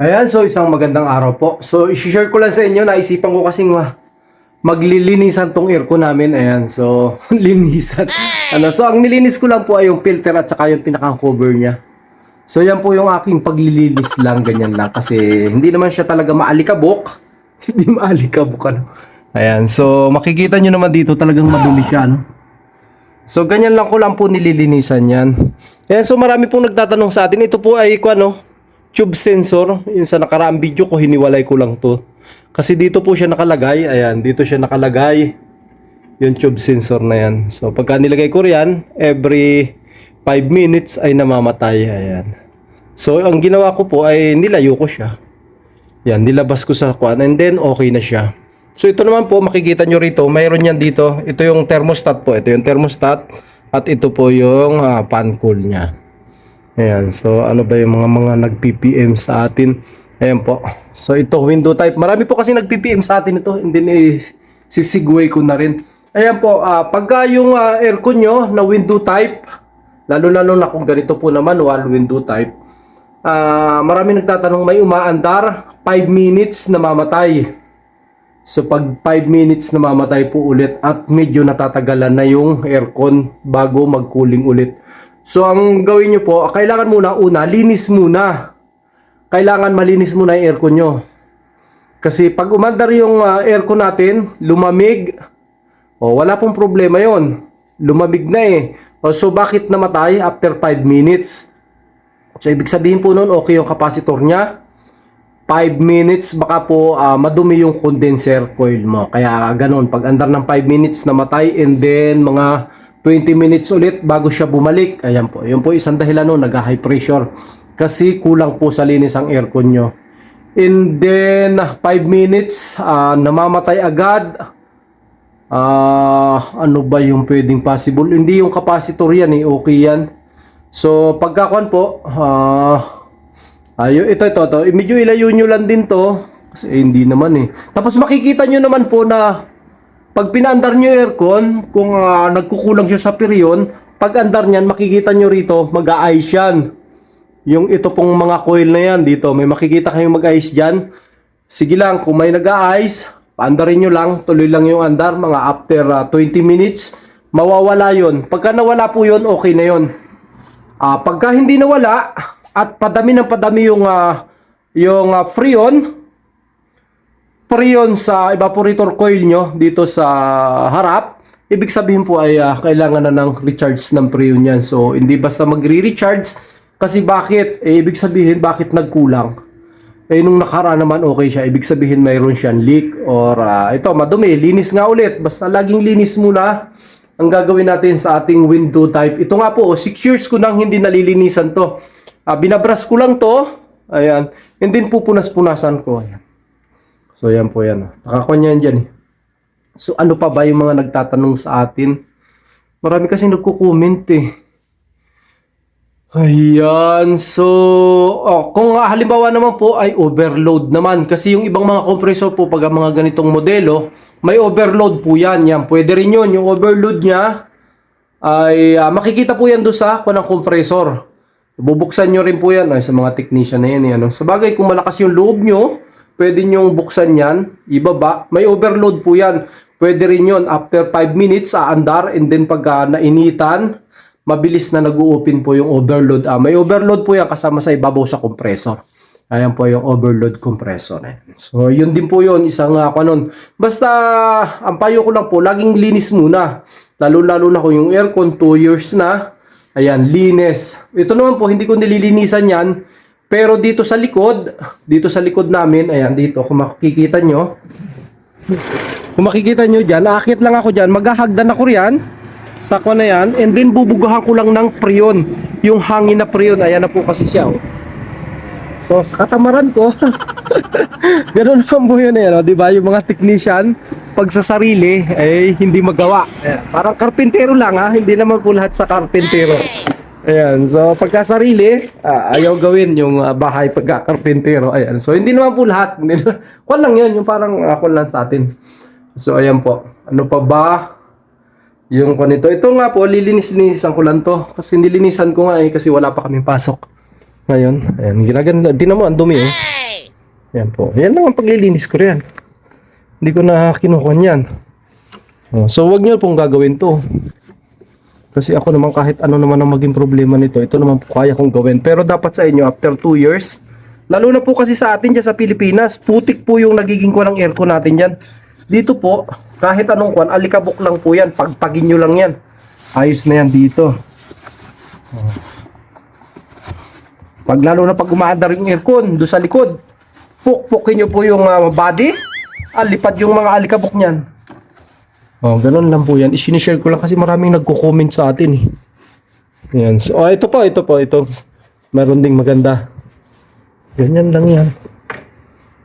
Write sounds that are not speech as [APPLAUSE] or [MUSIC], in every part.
Ayan, so isang magandang araw po. So, isi-share ko lang sa inyo, naisipan ko kasing ma maglilinisan tong aircon namin. Ayan, so, [LAUGHS] linisan. Ano, so, ang nilinis ko lang po ay yung filter at saka yung pinakang cover niya. So, yan po yung aking paglilinis lang, ganyan lang. Kasi, hindi naman siya talaga maalikabok. [LAUGHS] hindi maalikabok, ano. Ayan, so, makikita nyo naman dito, talagang madumi siya, ano. So, ganyan lang ko lang po nililinisan yan. Ayan, so marami pong nagtatanong sa atin. Ito po ay, ano, tube sensor. Yung sa nakaraang video ko, hiniwalay ko lang to. Kasi dito po siya nakalagay. Ayan, dito siya nakalagay. Yung tube sensor na yan. So, pagka nilagay ko riyan, every 5 minutes ay namamatay. Ayan. So, ang ginawa ko po ay nilayo ko siya. Yan, nilabas ko sa kwan and then okay na siya. So ito naman po, makikita nyo rito, mayroon yan dito. Ito yung thermostat po. Ito yung thermostat at ito po yung ah, fan cool niya. Ayan, so ano ba yung mga mga nag-PPM sa atin? Ayan po. So ito, window type. Marami po kasi nag-PPM sa atin ito. And then eh, sisigway ko na rin. Ayan po, ah, pagka yung ah, aircon nyo na window type, lalo-lalo na kung ganito po na manual window type, Ah, marami nagtatanong may umaandar, 5 minutes namamatay. So pag 5 minutes namamatay po ulit at medyo natatagalan na yung aircon bago mag-cooling ulit. So ang gawin nyo po, kailangan muna una, linis muna. Kailangan malinis muna yung aircon nyo. Kasi pag umandar yung ah, aircon natin, lumamig, o wala pong problema yon Lumamig na eh. O, so bakit namatay after 5 minutes? So ibig sabihin po noon okay yung capacitor niya. 5 minutes baka po ah, madumi yung condenser coil mo. Kaya ganun pag andar ng 5 minutes namatay and then mga 20 minutes ulit bago siya bumalik. Ayan po. Yun po isang dahilan no nag-high pressure kasi kulang po sa linis ang aircon nyo. And then 5 minutes ah, namamatay agad. Ah, ano ba yung pwedeng possible? Hindi yung capacitor yan eh, okay yan. So, pagkakuan po, ah, ayo ito, ito, ito. Medyo ilayo nyo lang din to. Kasi eh, hindi naman eh. Tapos makikita nyo naman po na pag pinaandar nyo aircon, kung ah, nagkukulang siya sa periyon, pag andar niyan, makikita nyo rito, mag-a-ice yan. Yung ito pong mga coil na yan dito, may makikita kayong mag-ice dyan. Sige lang, kung may nag-a-ice, paandarin nyo lang, tuloy lang yung andar, mga after ah, 20 minutes, mawawala yon. Pagka nawala po yon okay na yon. Ah, pagka hindi nawala at padami ng padami yung ah, yung ah, freon, freon sa evaporator coil nyo dito sa harap, ibig sabihin po ay ah, kailangan na ng recharge ng freon yan. So, hindi basta magre-recharge kasi bakit? Eh, ibig sabihin bakit nagkulang? Eh, nung nakaraan naman okay siya. Ibig sabihin mayroon siyang leak or ah, ito, madumi. Linis nga ulit. Basta laging linis muna ang gagawin natin sa ating window type. Ito nga po, 6 years ko nang hindi nalilinisan to. Ah, binabras ko lang to. Ayan. And then pupunas-punasan ko. Ayan. So, yan po yan. Nakakuha yan dyan eh. So, ano pa ba yung mga nagtatanong sa atin? Marami kasi nagko-comment eh. Ayan, so, oh, kung halimbawa naman po ay overload naman. Kasi yung ibang mga compressor po, pag mga ganitong modelo, may overload po yan. Yan, pwede rin yun. Yung overload niya, ay ah, makikita po yan doon sa kunang compressor. Bubuksan nyo rin po yan ay, sa mga technician na yan. Eh, ano. Sa bagay, kung malakas yung loob nyo, pwede nyo buksan yan, ibaba. May overload po yan. Pwede rin yun. After 5 minutes, aandar. And then pag ah, nainitan, mabilis na nag-open po yung overload. Ah, may overload po yan kasama sa ibabaw sa compressor. Ayan po yung overload compressor. Eh. So, yun din po yun. Isang uh, kanon. Basta, ang payo ko lang po, laging linis muna. Lalo-lalo na kung yung aircon, 2 years na. Ayan, linis. Ito naman po, hindi ko nililinisan yan. Pero dito sa likod, dito sa likod namin, ayan dito, kung makikita nyo, kung makikita nyo dyan, aakit lang ako dyan, maghahagdan ako riyan, sakwa na yan, and then bubugahan ko lang ng preyon, yung hangin na preyon, ayan na po kasi siya. Oh. So, sa katamaran ko, [LAUGHS] ganun naman po yun eh, no? di ba? Yung mga technician, pag sa sarili, ay hindi magawa. Ayan, parang karpintero lang ha, hindi naman po lahat sa karpintero. Ayan, so pagka sarili, ah, ayaw gawin yung ah, bahay pagka karpintero. Ayan, so hindi naman po lahat. Hindi na, [LAUGHS] kwan lang yun, yung parang uh, kwan lang sa atin. So ayan po, ano pa ba? Yung kwan ito. Ito nga po, lilinis-linisan ko lang to. Kasi nilinisan ko nga eh, kasi wala pa kaming pasok. Ngayon, ayan, ginaganda. Di naman, ang dumi eh. Yan po. Yan lang ang paglilinis ko riyan. Hindi ko na kinukuha yan. Oh, so wag niyo pong gagawin to. Kasi ako naman kahit ano naman ang maging problema nito, ito naman po kaya kong gawin. Pero dapat sa inyo, after 2 years, lalo na po kasi sa atin dyan sa Pilipinas, putik po yung nagiging ko ng aircon natin dyan. Dito po, kahit anong kwan, alikabok lang po yan. Pagpagin nyo lang yan. Ayos na yan dito. Pag lalo na pag umaandar yung aircon, doon sa likod, pukpukin nyo po yung ah, body, alipad yung mga alikabok niyan. Oh, ganun lang po yan. I-share ko lang kasi maraming nagko-comment sa atin eh. Yan. So, oh, ito po, ito po, ito. Meron ding maganda. Ganyan lang yan.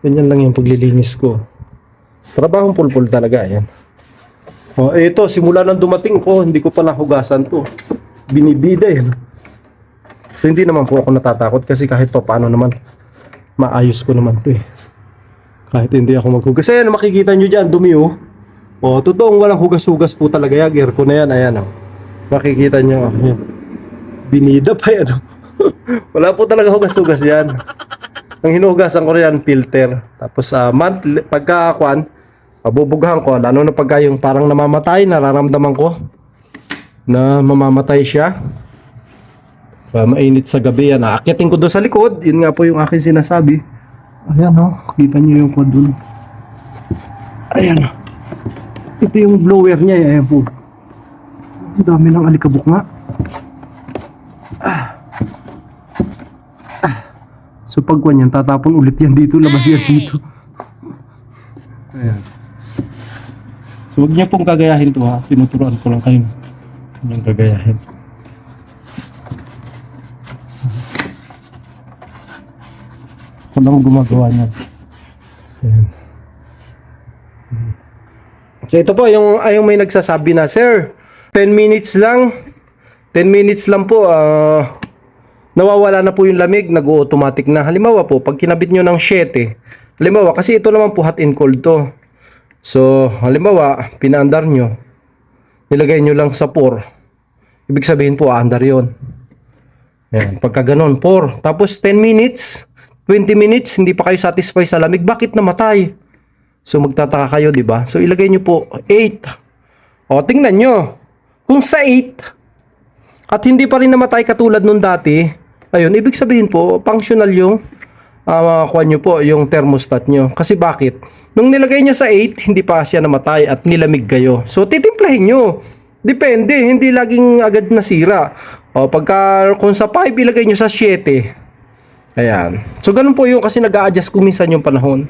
Ganyan lang yung paglilinis ko. Trabahong pulpul talaga yan. Oh, ito, simula nang dumating ko, hindi ko pa nahugasan to. Binibida yan. So, hindi naman po ako natatakot kasi kahit pa paano naman, maayos ko naman to eh. Kahit hindi ako maghugas. Ayan, makikita nyo dyan, dumi oh. Oh, totoong walang hugas-hugas po talaga yan. Aircon na yan, ayan oh. Makikita nyo, oh. Binida pa yan oh. [LAUGHS] Wala po talaga hugas-hugas yan. Ang hinugasan ko yan, filter. Tapos sa monthly, pagka kwan, pabubugahan ko, lalo na pagka yung parang namamatay, nararamdaman ko na mamamatay siya. Pa mainit sa gabi yan. Aakyatin ko doon sa likod. Yun nga po yung aking sinasabi. Ayan oh, kita niyo yung quad doon. Ayan oh. Ito yung blower niya, eh, ayan po. Ang dami ng alikabok nga. Ah. Ah. So pag yan, tatapon ulit yan dito, labas yan dito. Ayan. So huwag niya pong gagayahin to ha. Tinuturuan ko lang kayo. Huwag gagayahin. Ako lang gumagawa niyan. Ayan. So ito po, yung, ay, yung may nagsasabi na, Sir, 10 minutes lang, 10 minutes lang po, ah, nawawala na po yung lamig, nag-automatic na. Halimbawa po, pag kinabit nyo ng 7, halimbawa, kasi ito naman po hot and cold to. So, halimbawa, pinaandar nyo, nilagay nyo lang sa 4, ibig sabihin po, aandar yon. Yan, pagka ganun, 4. Tapos 10 minutes, 20 minutes, hindi pa kayo satisfy sa lamig, bakit namatay? So magtataka kayo, 'di ba? So ilagay niyo po 8. O tingnan niyo. Kung sa 8 at hindi pa rin namatay katulad nung dati, ayun, ibig sabihin po, functional yung uh, kuha nyo po, yung thermostat nyo. Kasi bakit? Nung nilagay nyo sa 8, hindi pa siya namatay at nilamig kayo. So titimplahin nyo. Depende, hindi laging agad nasira. O pagka kung sa 5 ilagay nyo sa 7. Ayan. So ganun po yung kasi nag-a-adjust kuminsan yung panahon.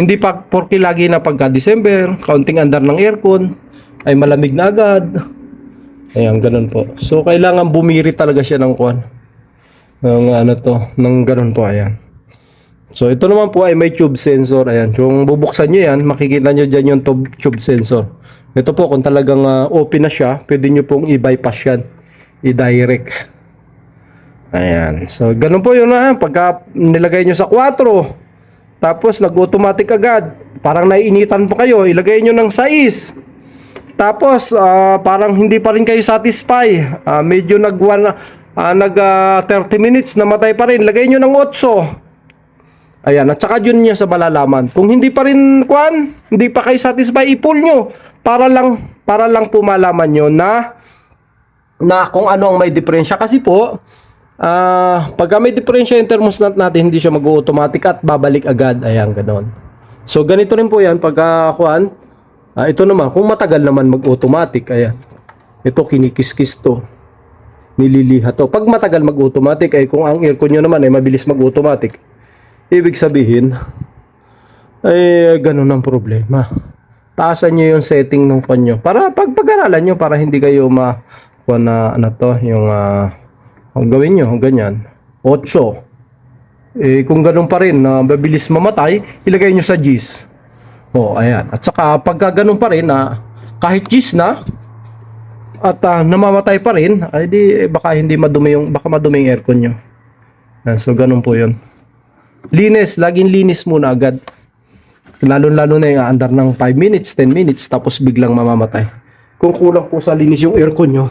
Hindi pa porke lagi na pagka December, kaunting andar ng aircon, ay malamig na agad. Ayan, ganun po. So, kailangan bumiri talaga siya ng kwan. Ng ano to, ng ganun po, ayan. So, ito naman po ay may tube sensor. Ayan, kung bubuksan nyo yan, makikita nyo dyan yung tube, tube sensor. Ito po, kung talagang ah, open na siya, pwede nyo pong i-bypass yan. I-direct. Ayan. So, ganun po yun na. Pagka nilagay nyo sa 4, tapos nag-automatic agad. Parang naiinitan pa kayo. Ilagay nyo ng 6. Tapos ah, parang hindi pa rin kayo satisfy. Ah, medyo nag ah, nag ah, 30 minutes namatay pa rin. Lagay nyo ng 8. Ayan, at saka yun niya sa malalaman. Kung hindi pa rin kwan, hindi pa kayo satisfy, i-pull nyo para lang para lang po malaman nyo na na kung ano ang may diferensya kasi po Ah, pag may diferensya yung thermostat natin, hindi siya mag-automatic at babalik agad. Ayan, ganon. So, ganito rin po yan. Pagka, kuhan, ah, ito naman, kung matagal naman mag-automatic, ayan. Ito, kinikiskis to. Nililiha to. Pag matagal mag-automatic, ay kung ang aircon nyo naman ay mabilis mag-automatic, ibig sabihin, ay ganun ang problema. Taasan nyo yung setting ng panyo. Para pag pag-aralan nyo, para hindi kayo ma, kuha na, ano to, yung, ah, ang gawin nyo, ganyan. 8. Eh, kung ganun pa rin, na mabilis mamatay, ilagay nyo sa G's. O, ayan. At saka, pagka ganun pa rin, na kahit G's na, at ah, namamatay pa rin, ay di, eh, baka hindi madumi yung, baka madumi yung aircon nyo. Ayan, so, ganun po yun. Linis, laging linis muna agad. Lalo-lalo na yung andar ng 5 minutes, 10 minutes, tapos biglang mamamatay. Kung kulang po sa linis yung aircon nyo,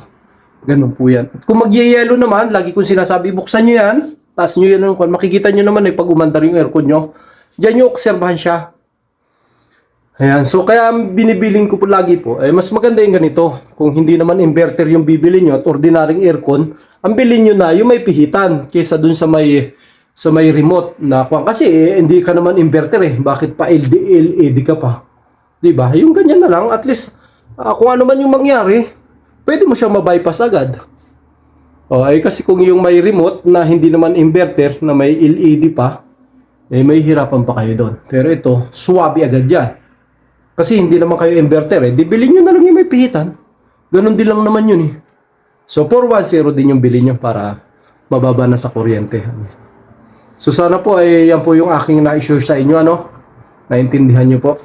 Ganun po yan. At kung magyayelo naman, lagi kong sinasabi, buksan nyo yan, taas nyo yan makikita nyo naman eh, pag umandar yung aircon nyo, Diyan nyo obserbahan siya. Ayan, so kaya binibiling ko po lagi po, eh, mas maganda yung ganito. Kung hindi naman inverter yung bibili nyo at ordinaryong aircon, ang bilhin nyo na yung may pihitan kaysa dun sa may sa may remote na kung kasi eh, hindi ka naman inverter eh. Bakit pa LDL, LED ka pa? 'Di ba? Yung ganyan na lang, at least ah, kung ano man yung mangyari, pwede mo siya mabypass agad. O, ay kasi kung yung may remote na hindi naman inverter na may LED pa, eh may hirapan pa kayo doon. Pero ito, swabe agad yan. Kasi hindi naman kayo inverter eh. Di bilhin nyo na lang yung may pihitan. Ganon din lang naman yun eh. So 410 din yung bilhin nyo para mababa na sa kuryente. So sana po ay yan po yung aking na-share sa inyo ano. Naintindihan nyo po.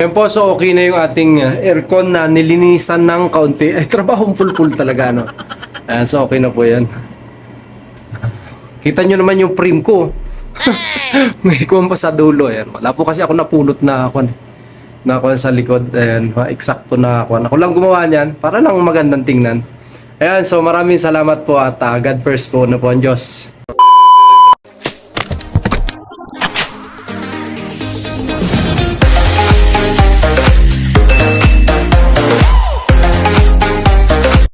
Yan po, so okay na yung ating uh, aircon na nilinisan ng kaunti. Ay, [LAUGHS] trabahong full-full talaga, no? Ayan, so okay na po yan. Kita nyo naman yung prim ko. [LAUGHS] May kuwan pa sa dulo. Ayan. Wala po kasi ako napulot na ako. Na ako sa likod. Ayan, eksakto na ako. Ako lang gumawa niyan para lang magandang tingnan. Ayan, so maraming salamat po at uh, God first po na po ang Diyos.